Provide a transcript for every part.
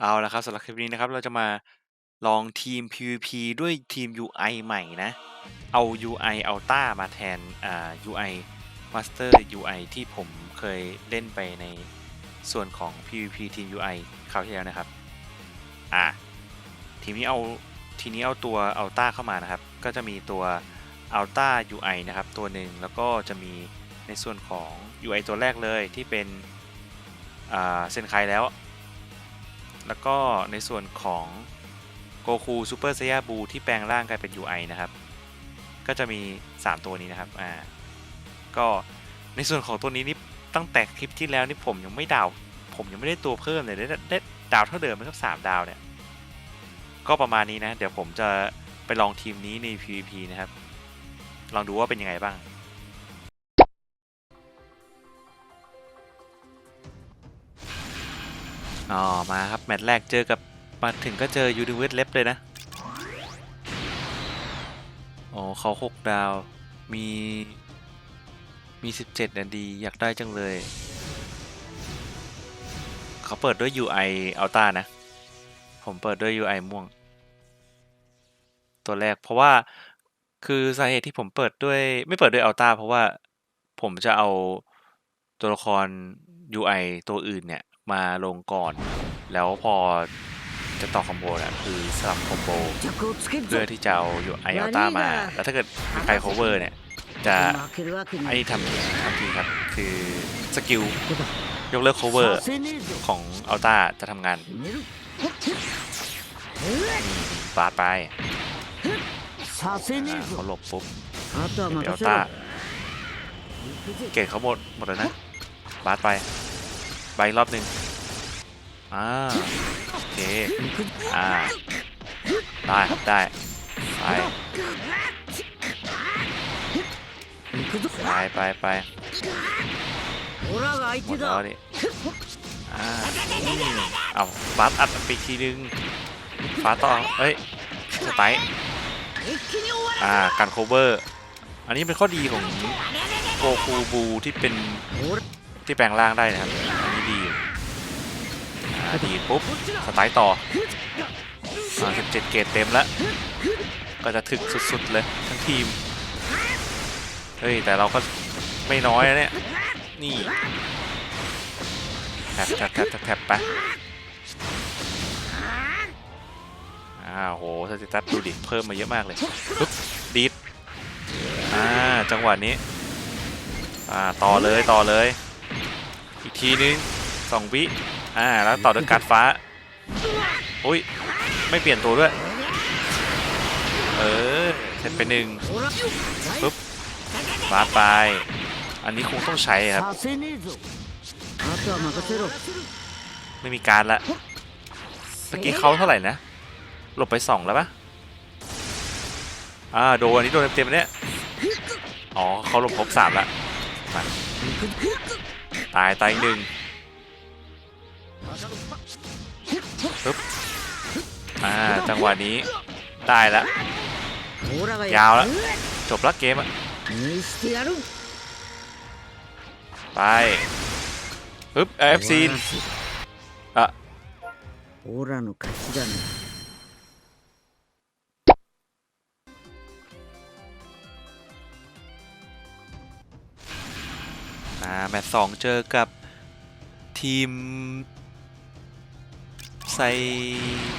เอาละครับสำหรับคลิปนี้นะครับเราจะมาลองทีม PVP ด้วยทีม UI ใหม่นะ เอา UI Alta มาแทนอ่า UI Master UI ที่ผมเคยเล่นไปในส่วนของ PVP ทีม UI คราวที่แล้วนะครับอ่าทีมนี้เอาทีนี้เอาตัว Alta เข้ามานะครับ ก็จะมีตัว Alta UI นะครับตัวหนึ่งแล้วก็จะมีในส่วนของ UI ตัวแรกเลยที่เป็นอ่าเซนไคแล้ว แล้วก็ในส่วนของโกคูซูเปอร์ไซยาบูที่แปลงร่างกลายเป็น UI นะครับ ก็จะมี 3 ตัวนี้นะครับ อ่า ก็ในส่วนของตัวนี้นี่ตั้งแต่คลิปที่แล้วนี่ผมยังไม่ดาว ผมยังไม่ได้ตัวเพิ่มเลยได้ได้ดาวเท่าเดิมไหมครับสามดาวเนี่ย ก็ประมาณนี้นะ เดี๋ยวผมจะไปลองทีมนี้ใน PVP นะครับ ลองดูว่าเป็นยังไงบ้าง อ๋อ มาครับ แมตช์แรกเจอกับ มาถึงก็เจอยูนิเวสเล็บเลยนะ อ๋อเขาหกดาว มี มี17นาดี อยากได้จังเลย เขาเปิดด้วย UI Alta นะ ผมเปิดด้วย UI ม่วง ตัวแรก เพราะว่า คือสาเหตุที่ผมเปิดด้วย ไม่เปิดด้วย Alta เพราะว่าผมจะเอาตัวละคร UI ตัวอื่นเนี่ย มาลงก่อน แล้วพอจะต่อคอมโบนะคือสลับคอมโบเพื่อที่จะเอาอยู่ไอเอลต้ามา แล้วถ้าเกิดใคร cover เนี่ย จะไอทำทีำทีครับ คือสกิลยกเลิก cover ของเอลต้าจะทำงานปาดไปเขาหลบปุ๊บอลต้าเกตเขาหมดหมดแล้วนะปาดไป ไปรอบหนึ่งอ่าโอเคอ่าได้ครับได้ไปไปไปไปหมดแล้วดิเอาฟาดอัดไปทีนึงฟาต่อเอ้ยสไตล์อ่าการโคเวอร์ อันนี้เป็นข้อดีของโกคูบูที่เป็นที่แปลงร่างได้นะครับ ดีปุ๊บ สไตล์ต่ออ่า17 เกรดเต็มแล้ว ก็จะถึกสุดๆเลยทั้งทีม เฮ้ย แต่เราก็ไม่น้อยนะเนี่ย นี่แท็บแท็บแท็บแท็บแท็บไปอ้าวโหสเตตัสดูดิ เพิ่มมาเยอะมากเลยปึ๊บดีดอ่า จังหวะนี้ อ่า ต่อเลยต่อเลย อีกทีนึงสองวิ อ่าแล้วต่อด้วยการฟ้าอุ้ยไม่เปลี่ยนตัวด้วย เออเสร็จไปหนึ่งปุ๊บฟ้าไป อันนี้คงต้องใช้ครับ ไม่มีการละเมื่อกี้เขาเท่าไหร่นะ หลบไปสองแล้วปะอ่าโดนอันนี้โดนเต็มๆเนี่ยอ๋อเขาหลบครบสามละตายตายหนึ่ง ปึ๊บอ่าจังหวะนี้ตายแล้วยาวแล้วจบละเกมอะไปปึ๊บเอฟซีอะแมตช์สองเจอกับทีม ไซ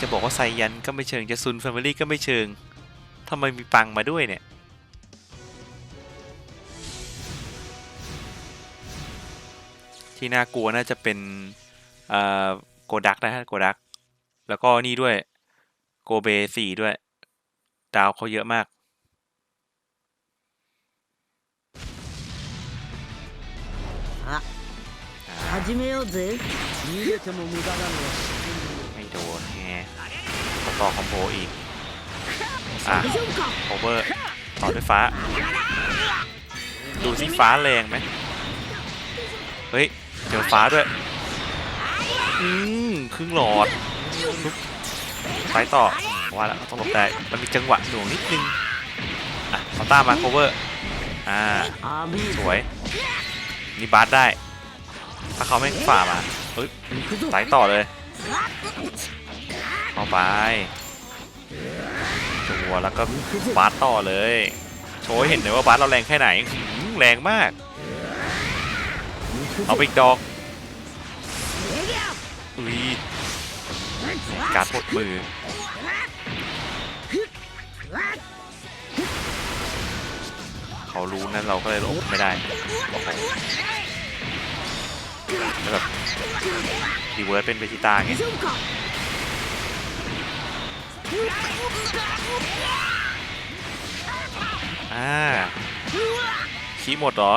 จะบอกว่าไซยันก็ไม่เชิง จะซุนแฟมิลี่ก็ไม่เชิงทำไมมีปังมาด้วยเนี่ย ที่น่ากลัวน่าจะเป็นเอ่อโกดักนะฮะโกดัก แล้วก็นี่ด้วยโกเบสี่ด้วย ดาวเขาเยอะมาก さあ始めようぜ逃げても無駄なのは ไม่ โดนแฮต่อคอมโบอีก อะโอเวอร์ ต่อด้วยฟ้า ดูสิฟ้าแรงไหมเฮ้ย เจอฟ้าด้วย อืมครึ่งหลอดไปต่อว่าแล้วต้องหลบแต่มันมีจังหวะหน่วงนิดนึง อะคอต้ามาโคเวอร์ อ่า สวย นี่บาสได้ ถ้าเขาไม่ฝ่ามาเฮ้ยไต่ต่อเลย เข้าไปจัวแล้วก็บาสต่อเลย โชว์เห็นเลยว่าบาสเราแรงแค่ไหนแรงมาก เอาไปอีกดอกอุ้ยการปดมือเขารู้นั่นเราก็เลยหลบไม่ได้โอ้โห แบบดีเวิร์สเป็นเบจิต้าไงอ่าขี้หมดเหรอ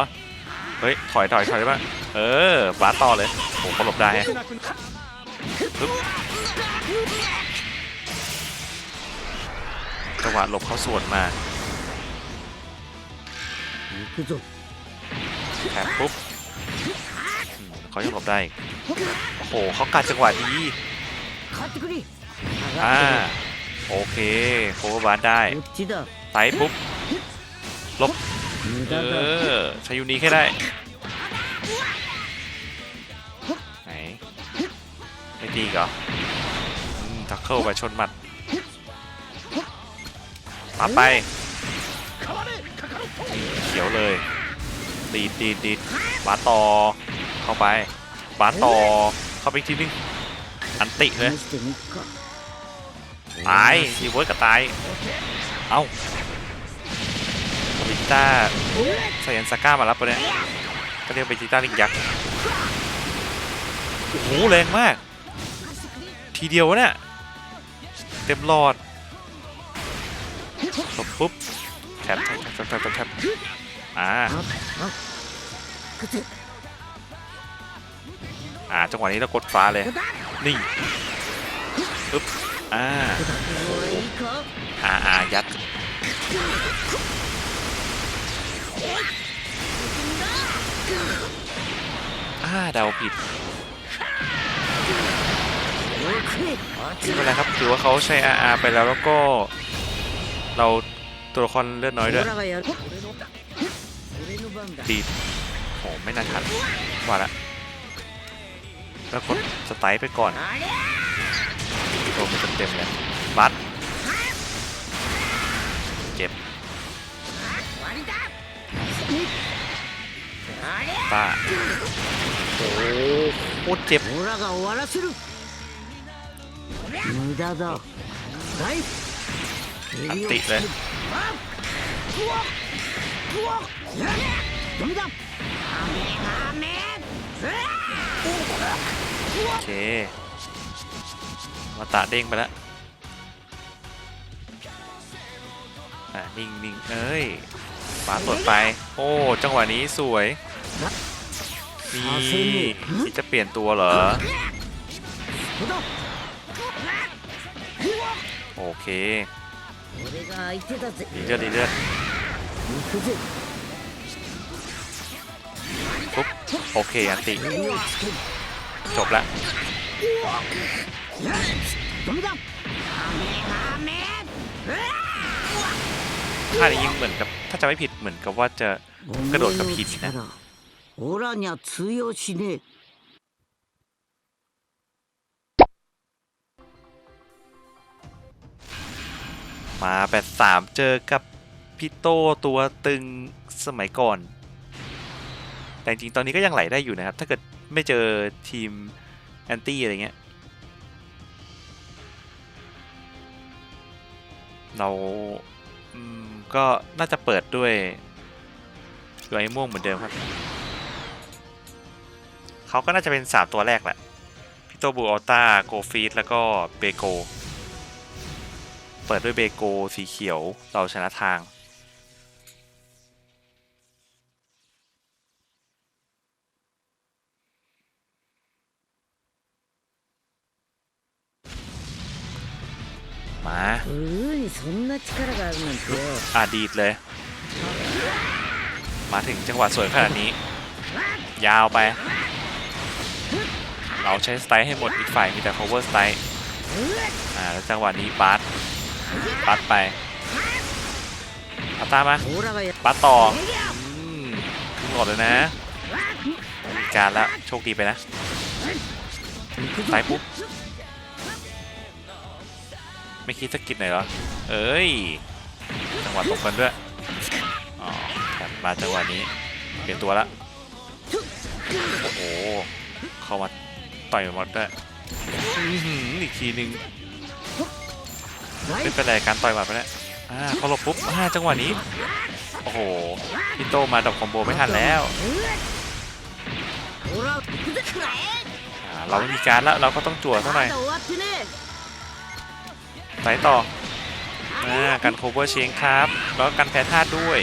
เฮ้ย ถอยถอยถอยบ้างเออฟ้าต่อเลยผมก็หลบได้จังหวะหลบเขาส่วนมาแทบปุ๊บ เขายังหลบได้โอ้โหเขากัดจังหวะดีอ่าโอเคโคเอร์บาร์ได้ไตปุ๊บลบเออช้ยูนีแค่ได้ไหนไม่ดีเหรอทักเกิลไปชนหมัดมาไปเขียวเลยตีดตีดตีดมาต่อ เข้าไปบาสต่อเข้าไปอีกทีนึงอันติเลยตายดีเวิร์ดกับตายเอ้าลิต้าสายันสก้ามารับปะเนี่ยก็เรียกไปจิต้าลิงยักษ์โอ้โหแรงมาก ทีเดียวเนี่ยเต็มหลอดตบปุ๊บแทบแทบแทบแทบอ่า อ่าจังหวะนี้เรากดฟ้าเลย นี่ปึ๊บอ่าอ่าอ่ายัดอ่าเดาผิดไม่เป็นไรครับถือว่าเขาใช้อาอาไปแล้วแล้วก็ เราตัวละครเลือดน้อยด้วยดีโหไม่น่าทันว่าละ แล้วกดสไตล์ไปก่อน ありゃ โดนไปเต็มๆเลยบัตเจ็บ 終わりだありゃ ป้าโอ้โหโคตรเจ็บ オラが終わらせる無駄だはい อันติเลย ダメだ โอเค มาตะเด้งไปแล้วนิ่งนิ่งเอ้ยขวาสดไป โอ้ จังหวะนี้สวยมีมีจะเปลี่ยนตัวเหรอ โอเคดีเลือดดีเลือด โอเคอันติ จบละท่านี้ยิงเหมือนกับถ้าจะไม่ผิดเหมือนกับว่าจะกระโดดกับผิดนะโอ้ล่ะเนี่ยทุยชินมาแปดสามเจอกับพี่โตตัวตึงสมัยก่อน แต่จริงตอนนี้ก็ยังไหลได้อยู่นะครับ ถ้าเกิดไม่เจอทีมแอนตี้อะไรเงี้ย เราก็น่าจะเปิดด้วยด้วไอ้ม่วงเหมือนเดิมครับ เขาก็น่าจะเป็น 3 ตัวแรกแหละพี่โตบูออต้าโกฟีดแล้วก็เบโก เปิดด้วยเบโกสีเขียว เราชนะทาง อดีตเลย มาถึงจังหวะสวยขนาดนี้ ยาวไป เราใช้สไตล์ให้หมดอีกฝ่ายมีแต่ cover สไตล์อ่าแล้วจังหวะนี้บัสบัสไปพาตตามาบัสต่อขึ้นหลอดเลยนะมีการแล้วโชคดีไปนะสายปุ๊บไม่คิดสกิดหน่อยเหรอ เอ้ย จังหวะตบกันด้วยอ๋อบมาจังหวะนี้เปลี่ยนตัวละโอ้โหเข้ามาต่อยหมดด้วยอีกทีหนึ่งไม่เป็นไรการต่อยหมัดไปแล้วอ่าเขาลบปุ๊บอ่าจังหวะนี้ โอ้โหพี่โตมาดอกคอมโบไม่ทันแล้วเราไม่มีการแล้วเราก็ต้องจั่วเท่าไหร่ไหนต่อากันโคเวอร์เชงครับ แล้วกันแพ้ธาตุด้วย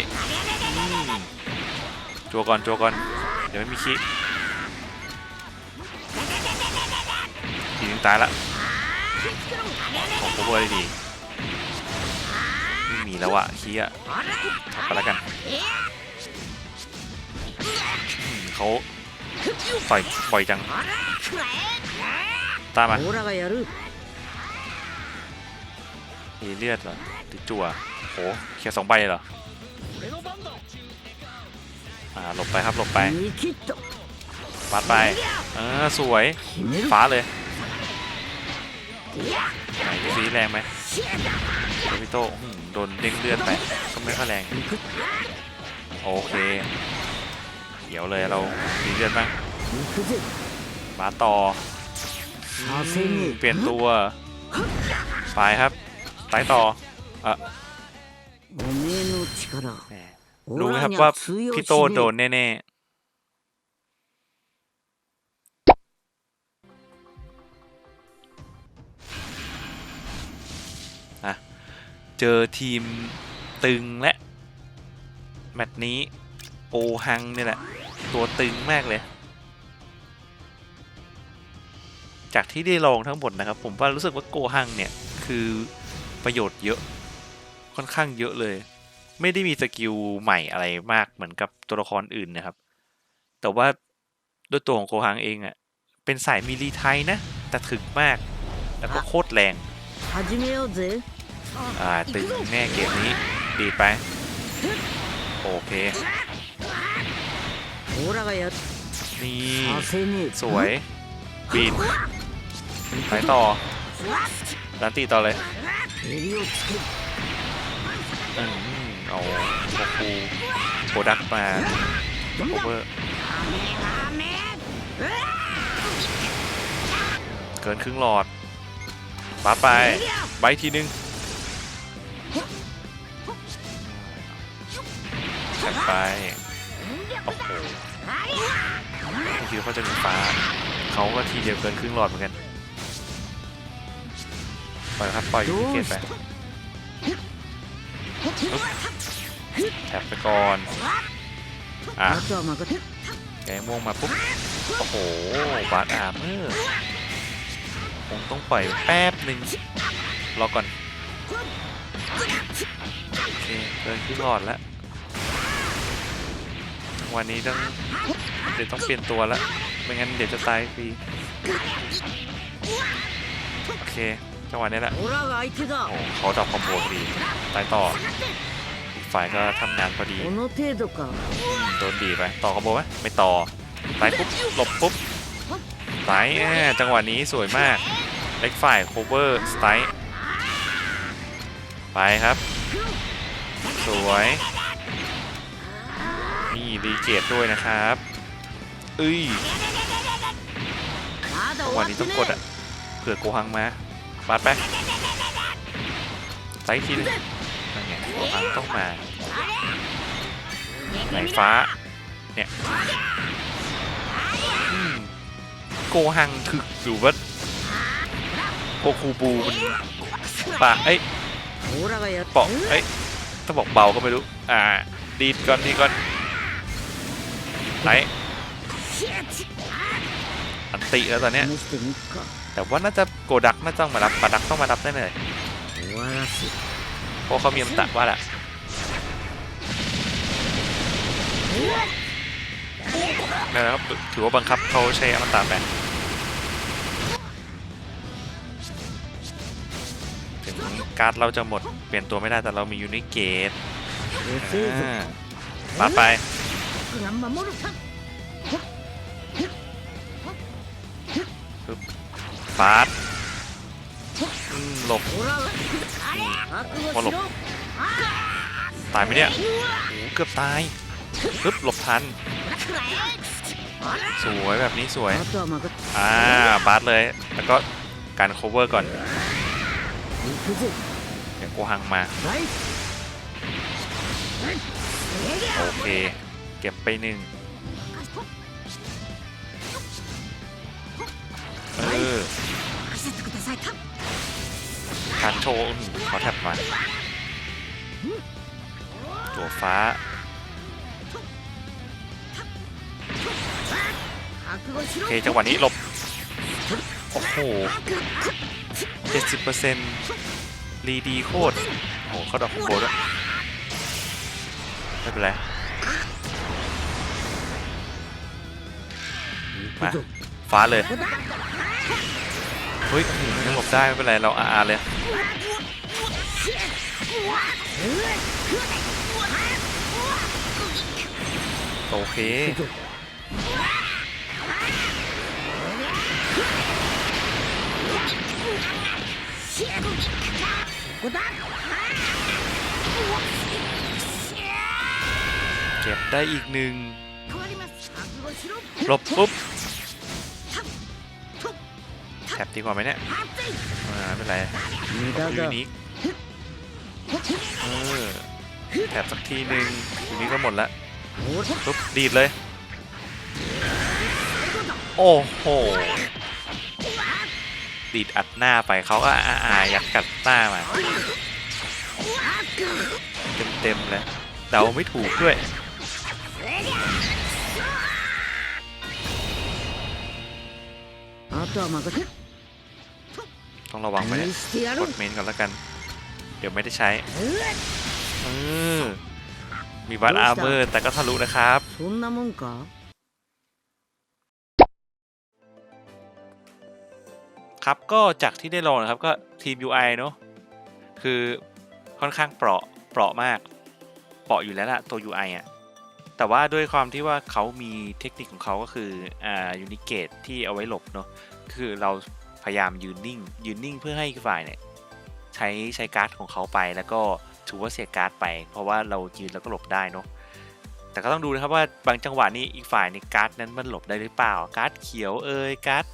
จัวก่อนจัวก่อน เดี๋ยวไม่มีคิทีนึงตายละของโคเวอร์ได้ดีไม่มีแล้วอะคิอะทำไปแล้วกันเขาต่อยปล่อยจังตามมา มีเลือดเหรอติดจั่วโหเขียสองใบเหรออ่าหลบไปครับหลบไปปัดไปเออสวยฟ้าเลยสีแรงไหมโดพิโตโดนเด้งเลือดไปก็ไม่ค่อยแรงโอเคเดี๋ยวเลยเรามีเลือดบ้างมาต่อเปลี่ยนตัวไปครับ ไายต่ออะรู้ไหครับว่าพี่โตโดนแน่ๆเจอทีมตึงและ แมตช์นี้โอฮังเนี่ยแหละ ตัวตึงมากเลย จากที่ได้ลองทั้งหมดนะครับ ผมว่ารู้สึกว่าโกฮังเนี่ย คือ ประโยชน์เยอะ ค่อนข้างเยอะเลย ไม่ได้มีสกิลใหม่อะไรมากเหมือนกับตัวละครอื่นนะครับ แต่ว่าด้วยตัวของโคฮังเองอะเป็นสายมิลีไทยนะ แต่ถึกมาก แล้วก็โคตรแรงอ่าตึงแน่เกมนี้ ดีไป โอเค นี่ สวยบินไปต่อรันตีต่อเลย อืมเอาโอคูโปรดักมาโอเวอร์เกินครึ่งหลอดปาไปใบทีนึงแข่งไปโอ้โหคิดว่าเขาจะมีฟ้าเขาก็ทีเดียวเกินครึ่งหลอดเหมือนกัน ปล่อยครับปล่อยยูเกตไปแท็บไปก่อนอะแกงม่วงมาปุ๊บโอ้โหบาดอาร์เมอร์คงต้องปล่อยแป๊บหนึ่งรอก่อนโอเคเดินขึ้นหลอดแล้ววันนี้ต้องเดี๋ยวต้องเปลี่ยนตัวแล้วไม่งั้นเดี๋ยวจะตายฟรีโอเค จังหวะนี้แหละเขาจับคอมโบพอดีตายต่อฝ่ายก็ทำงานพอดีโดนดีไปต่อคอมโบไหมไม่ต่อตายปุ๊บหลบปุ๊บไตล์จังหวะนี้สวยมากเล็กฝ่ายโคเวอร์สไตล์ไปครับ สวยนี่รีเกตด้วยนะครับเอ้ยจังหวะนี้ต้องกดอะเผื่อโกหังมา บาดไปไซคิดนั่นไงมันต้องมาไหนฟ้า เนี่ยโกหังถึกหรือว่าโกคูบูมันปากเอ้ยปาะเอ้ยถ้าบอกเบาก็ไม่รู้ อ่า ดีดก่อนดีก่อนไหนอันติแล้วตอนเนี้ย แต่ว่าน่าจะโกดักน่าจะต้องมารับปาดักต้องมารับได้เลยว่าสิเพราะเขามีอันตะว่าแหละนะครับถือว่าบังคับเขาใช้อมตะไปถึงการ์ดเราจะหมดเปลี่ยนตัวไม่ได้แต่เรามียูนิเกตปาไป ฟาสหลบพอหลบ ตายไหมเนี่ยเกือบตายปึ๊บหลบทัน สวยแบบนี้สวย อ่าบาสเลย แล้วก็การ cover ก่อนอย่ายกูหังมา โอเค เก็บไปหนึ่ง การโชว์เขาแทบมาตัวฟ้าโอเคจังหวะนี้หลบ โอ้โห 70%รีดีโคตร โอ้โห เขาดอกโบด้วยไม่เป็นไร มา ฟ้าเลย เฮ้ยยังหลบได้ไม่เป็นไรเราอาเลยโอเคเก็บได้อีกหนึ่งหลบปุ๊บ แท็บดีกว่าไหมเนี่ยอ่าไม่เป็นไรยูนิคเออแถบสักทีหนึ่งยูนี้ก็หมดละปุ๊บดีดเลย โอ้โห ดีดอัดหน้าไปเขาก็อาอายักกัดหน้ามา เต็มเต็มเลยเดาไม่ถูกด้วยอาตอมาก็ ต้องระวังไปเลยกดเมนก่อนแล้วกัน เดี๋ยวไม่ได้ใช้อมีบัตอาร์เมอร์แต่ก็ทะลุนะครับครับก็จากที่ได้ลองนะครับก็ทีม UI เนาะคือค่อนข้างเปราะเปราะมาก เปราะอยู่แล้วละตัว UI อะแต่ว่าด้วยความที่ว่าเขามีเทคนิคของเขาก็คืออ่ายูนิเกตที่เอาไว้หลบเนาะคือเรา พยายามยืนนิ่ง ยืนนิ่งเพื่อให้อีกฝ่ายเนี่ยใช้ใช้การ์ดของเขาไป แล้วก็ถือว่าเสียการ์ดไป เพราะว่าเรายืนแล้วก็หลบได้เนอะแต่ก็ต้องดูนะครับว่าบางจังหวะนี้อีกฝ่ายในการ์ดนั้นมันหลบได้หรือเปล่า การ์ดเขียวเอ่ยการ์ด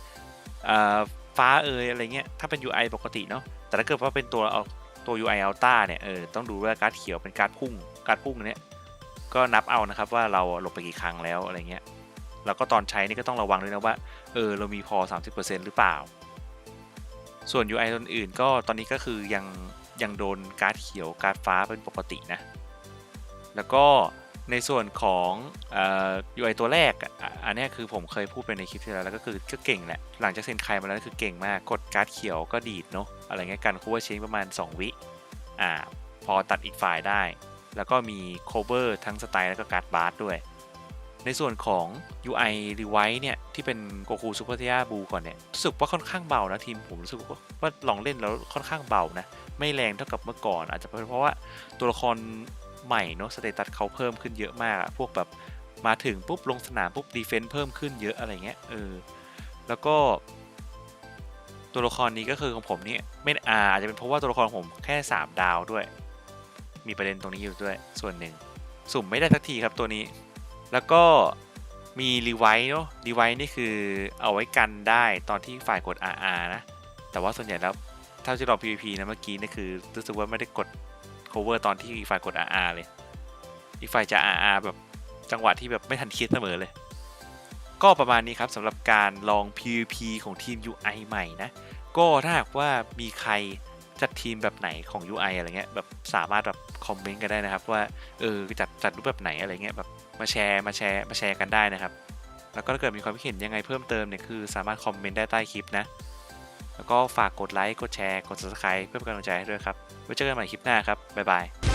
ฟ้าเอยอะไรเงี้ยถ้าเป็น UI ปกติเนาะแต่ถ้าเกิดว่าเป็นตัวเอาตัว UI Ultra เนี่ยเออต้องดูว่าการ์ดเขียวเป็นการ์ดพุ่งการ์ดพุ่งเนี้ยก็นับเอานะครับว่าเราหลบไปกี่ครั้งแล้วอะไรเงี้ยแล้วก็ตอนใช้นี่ก็ต้องระวังด้วยนะว่าเออเรามีพอ 30%หรือเปล่า ส่วน UI ตัวอื่นก็ตอนนี้ก็คือยังยังโดนการ์ดเขียวการ์ดฟ้าเป็นปกตินะ แล้วก็ในส่วนของเอ่อ UI ตัวแรกอันนี้คือผมเคยพูดไปในคลิปที่แล้วแล้วก็คือก็เก่งแหละหลังจากเซ็นใครมาแล้วคือเก่งมากกดการ์ดเขียวก็ดีดเนาะอะไรเงี้ยกันคูเวอร์เชนประมาณ 2 วิอ่าพอตัดอีกฝ่ายได้ แล้วก็มี cover ทั้งสไตล์แล้วก็การ์ดบาร์ด้วย ในส่วนของ UI Rewind เนี่ย ที่เป็น Goku Super Saiya Blue ก่อนเนี่ย รู้สึกว่าค่อนข้างเบานะทีมผมรู้สึกว่าลองเล่นแล้วค่อนข้างเบานะ ไม่แรงเท่ากับเมื่อก่อน อาจจะเป็นเพราะว่าตัวละครใหม่เนาะสเตตัสเขาเพิ่มขึ้นเยอะมากอะพวกแบบมาถึงปุ๊บลงสนามปุ๊บดีเฟนซ์เพิ่มขึ้นเยอะอะไรเงี้ยเออแล้วก็ ตัวละครนี้ก็คือของผมนี่ไม่อาอาจจะเป็นเพราะว่าตัวละครผมแค่ 3 ดาวด้วย มีประเด็นตรงนี้อยู่ด้วยส่วนหนึ่ง สุ่มไม่ได้สักทีครับตัวนี้ แล้วก็มีรีไวท์เนาะรีไวท์นี่คือเอาไว้กันได้ตอนที่ฝ่ายกด RR นะ แต่ว่าส่วนใหญ่แล้วเท่าที่ลอง PVP นะเมื่อกี้นี่คือรู้สึกว่าไม่ได้กด cover ตอนที่อีกฝ่ายกด RR เลย อีกฝ่ายจะ RR แบบจังหวะที่แบบไม่ทันคิดเสมอเลย ก็ประมาณนี้ครับสำหรับการลอง PVP ของทีม UI ใหม่นะ ก็ถ้าหากว่ามีใครจัดทีมแบบไหนของ UI อะไรเงี้ยแบบสามารถแบบคอมเมนต์กันได้นะครับว่าเออจัดจัดรูปแบบไหนอะไรเงี้ยแบบ มาแชร์มาแชร์มาแชร์กันได้นะครับ แล้วก็ถ้าเกิดมีความคิดเห็นยังไงเพิ่มเติมเนี่ยคือสามารถคอมเมนต์ได้ใต้คลิปนะ แล้วก็ฝากกดไลค์กดแชร์กด subscribe เพื่อเป็นกำลังใจให้ด้วยครับไว้เจอกันใหม่คลิปหน้าครับบ๊ายบาย